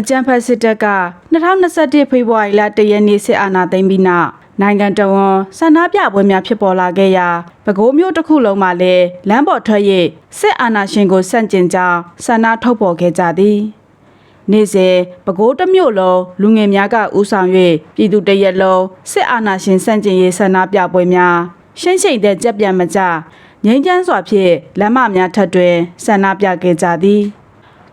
အကြံဖက်စစ်တပ်က2021ဖေဖော်ဝါရီလ1ရက်နေ့စစ်အာဏာသိမ်းပြီးနောက်နိုင်ငံတော်ဝန်ဆန္ဒပြပွဲများဖြစ်ပေါ်လာခဲ့ရာပဲခူးမြို့တစ်ခုလုံးမှာလည်းလမ်းပေါ်ထွက်၍စစ်အာဏာရှင်ကိုဆန့်ကျင်ကြောင်းဆန္ဒထုတ်ဖော်ခဲ့ကြသည်နေ့စဉ်ပဲခူးတစ်မြို့လုံးလူငယ်များကဦးဆောင်၍ပြည်သူတရက်လုံးစစ်အာဏာရှင်ဆန့်ကျင်ရေးဆန္ဒပြပွဲများရှင်းရှိန်တဲ့ကြက်ပြန်မကြငြိမ်းချမ်းစွာဖြင့်လမ်းမများထပ်တွင်ဆန္ဒပြခဲ့ကြသည်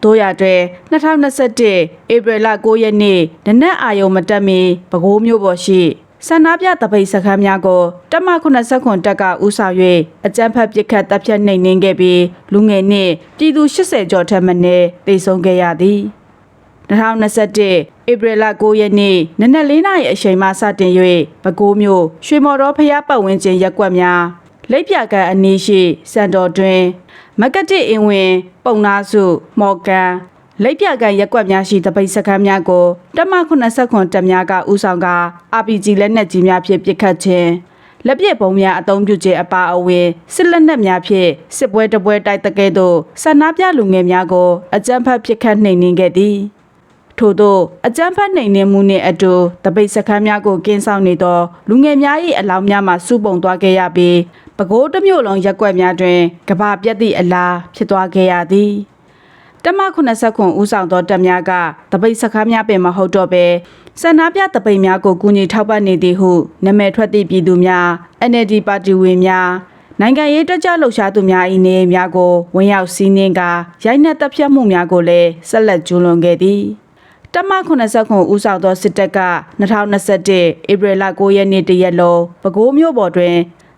တို့ရတဲ့2021ဧပြီလ9ရက်နေ့နနက်အာယုံမတက်မီပဲခူးမြို့ပေါ်ရှိဆန္ဒပြတပိတ်စခန်းများကိုတက်မ89ခွန်တက်ကဦးဆောင်၍အကြမ်းဖက်ပစ်ခတ်တပ်ဖြတ်နှိမ်နင်းခဲ့ပြီးလူငယ်နှင့်ပြည်သူ80ကျော်ထက်မနည်းတေဆုံးခဲ့ရသည်2021ဧပြီလ9ရက်နေ့နနက်4နာရီအချိန်မှစတင်၍ပဲခူးမြို့ရွှေမော်တော်ဖျားပတ်ဝန်းကျင်ရက်ကွက်များလိပ်ပြကန်အနီးရှိစံတော်တွင် မကတိအင်ဝင် ပုံနာစုမော်ကန်လိပ်ပြကန်ရက်ကွက်များရှိတပိတ်စခန်းများကိုတက်မ89တက်များကဦးဆောင်က RPG လက်နက်ကြီးများဖြင့်ပစ်ခတ်ခြင်းလက်ပြပုံများအုံပြုခြင်းအပါအဝင်စစ်လက်နက်များဖြင့်စစ်ပွဲတပွဲတိုက်တကဲ့သို့ဆန္ဒပြလူငယ်များကိုအကြမ်းဖက်ပစ်ခတ်နှိမ်နင်းခဲ့သည်ထို့သောအကြမ်းဖက်နှိမ်နင်းမှုနှင့်အတူတပိတ်စခန်းများကိုကင်းဆောင်နေသောလူငယ်များ၏အလောင်းများမှစုပုံသွားခဲ့ရပြီး ပဲခူးတစ်မြို့လုံးရက်ကွက်များတွင်ကဘာပြက်သည့်အလားဖြစ်သွားခဲ့ရသည်တမ89ခုဦးဆောင်သောတပ်များကတပိတ်စခန်းများပင်မဟုတ်တော့ပဲစန္ဒပြတပိတ်များကိုကူညီထောက်ပံ့နေသည်ဟုနာမည်ထွက်သည့်ပြည်သူများ NLD ပါတီဝင်များနိုင်ငံရေးတက်ကြလှုပ်ရှားသူများ၏နေအိမ်များကိုဝင်ရောက်စီးနင်းကာရိုက်နှက်တပ်ဖြတ်မှုများကိုလည်းဆက်လက်ကျူးလွန်ခဲ့သည်တမ89ဦးဆောင်သောစစ်တပ်က2021ဧပြီလ9ရက်နေ့တရက်လုံးပဲခူးမြို့ပေါ်တွင်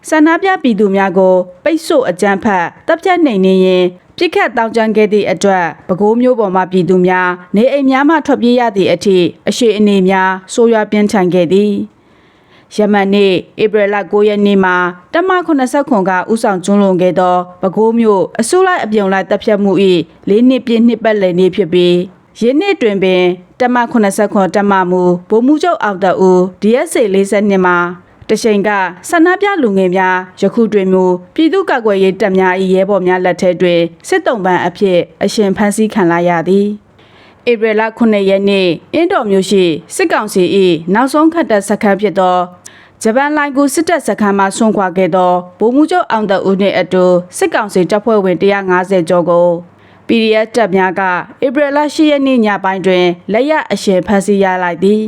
ဆန္ဒပြပြည်သူများကိုပိတ်ဆို့အကြမ်းဖက်တပ်ဖြတ်နှိမ်နင်းရင်းပြစ်ခတ်တောင်းကျမ်းခဲ့သည့်အတွက်ပဲခူးမြို့ပေါ်မှပြည်သူများနေအိမ်များမှထွက်ပြေးရသည့်အထိအရှိအနေများဆိုးရွားပြင်းထန်ခဲ့သည်ယမန်နေ့ဧပြီလ9ရက်နေ့မှာတမ89ခွန်ကဥဆောင်ကျွန်းလွန်ခဲ့သောပဲခူးမြို့အစိုးလိုက်အပြုံလိုက်တပ်ဖြတ်မှု၏၄နှစ်ပြည့်နှစ်ပတ်လည်နေ့ဖြစ်ပြီးယင်းနှစ်တွင်ပင်တမ89ခွန်တမမူဗိုလ်မှူးချုပ်အောင်တအူ DSA 42မှာ တရှိန်ကဆန္ဒပြလူငယ်များယခုတွင်မူပြည်သူ့ကာကွယ်ရေးတပ်များ၏ရဲဘော်များလက်ထက်တွင်စစ်တုံးပန်းအဖြစ်အရှင်ဖမ်းဆီးခံလာရသည်ဧပြီလ9ရက်နေ့အင်းတော်မြို့ရှိစစ်ကောင်စီ၏နောက်ဆုံးခတ်တပ်စခန်းဖြစ်သောဂျပန်လိုင်ကူစစ်တပ်စခန်းမှဆွန့်ခွာခဲ့သောဗိုလ်မှူးချုပ်အောင်တဦးနှင့်အတူစစ်ကောင်စီတပ်ဖွဲ့ဝင်150ကျော်ကို PDF တပ်များကဧပြီလ10ရက်နေ့ညပိုင်းတွင်လက်ရအရှင်ဖမ်းဆီးရလိုက်သည်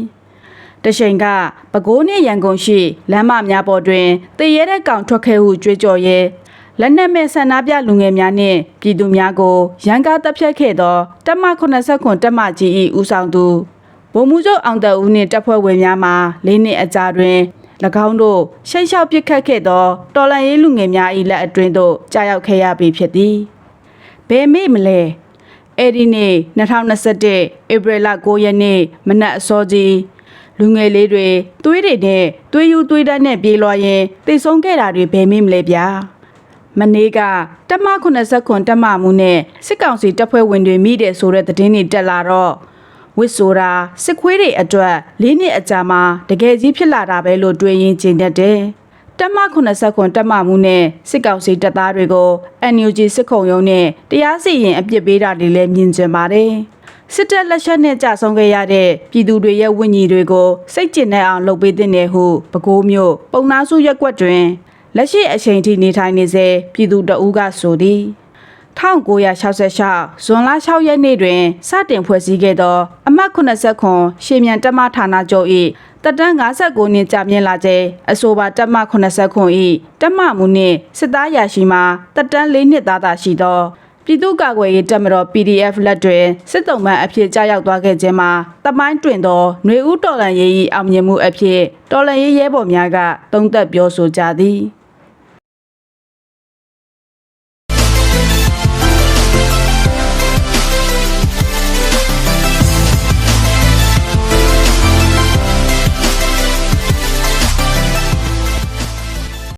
တရှိန်ကပဲခူးနှင့်ရန်ကုန်ရှိလမ်းမများပေါ်တွင်တည်ရဲတဲ့ကောင်ထွက်ခဲ့ဟုကြွေးကြော်ရဲလက်နက်မဲ့ဆန္ဒပြလူငယ်များနှင့်ပြည်သူများကိုရန်ကားတပ်ဖြတ်ခဲ့သောတပ်မ89တပ်မကြီး၏ဦးဆောင်သူဗိုလ်မှူးချုပ်အောင်တဦးနှင့်တပ်ဖွဲ့ဝင်များမှလေးနှစ်အကြာတွင်၎င်းတို့ရှိတ်လျှောက်ပစ်ခတ်ခဲ့သောတော်လန်ရေးလူငယ်များ၏လက်အတွင်းသို့ကြာရောက်ခဲ့ရပြီဖြစ်သည်ဘယ်မေ့မလဲအဲ့ဒီနေ့2021ဧပြီလ9ရက်နေ့မနက်အစောကြီး လူငယ်လေးတွေသွေးတွေနဲ့သွေးယူသွေးတန်းနဲ့ပြေးလွှားရင်တိတ်ဆုံးခဲ့တာတွေဘယ်မေ့မလဲဗျာမနေ့ကတက်မ89တက်မမှုနဲ့စစ်ကောင်စီတပ်ဖွဲ့ဝင်တွေမိတယ်ဆိုတဲ့သတင်းတွေတက်လာတော့ဝစ်ဆိုတာစစ်ခွေးတွေအတွက်လေးနှစ်အကြာမှာတကယ်ကြီးဖြစ်လာတာပဲလို့တွေးရင်ကျင်တတ်တယ်တက်မ89တက်မမှုနဲ့စစ်ကောင်စီတပ်သားတွေကို NUG စစ်ခုံရုံးနဲ့တရားစီရင်အပြစ်ပေးတာတွေလည်းမြင်ကြပါတယ်။ စစ်တပ်လက်ချက်နဲ့ကြာဆုံးခဲ့ရတဲ့ပြည်သူတွေရဲ့ဝိညာဉ်တွေကိုစိတ်ကျဉ်တဲ့အောင်လုပ်ပေးတဲ့နယ်ဟုပဲခူးမြို့ပုံနာစုရက်ကွက်တွင်လက်ရှိအချိန်ထိနေထိုင်နေစေပြည်သူတအူးကဆိုသည်1966ဇွန်လ6ရက်နေ့တွင်စတင်ဖွဲ့စည်းခဲ့သော အမှတ်89ရှေမြန်တက်မဌာနချုပ်၏တက်တန်း59နှစ်ကြာမြင့်လာခြင်းအဆိုပါတက်မ89၏တက်မမှုနှင့်စစ်သားရာရှိမှတက်တန်း၄နှစ်သားသာရှိသော ပြည်သူ့ကာကွယ်ရေးတပ်မတော် PDF လက်တွင်စစ်တုံးမှန်အဖြစ်ကြားရောက်သွားခဲ့ခြင်းမှာတမိုင်းတွင်သောຫນွေဦးတော်လန်ရေး၏အောင်မြင်မှုအဖြစ်တော်လန်ရေးရဲဘော်များကသုံးသက်ပြောဆိုကြသည်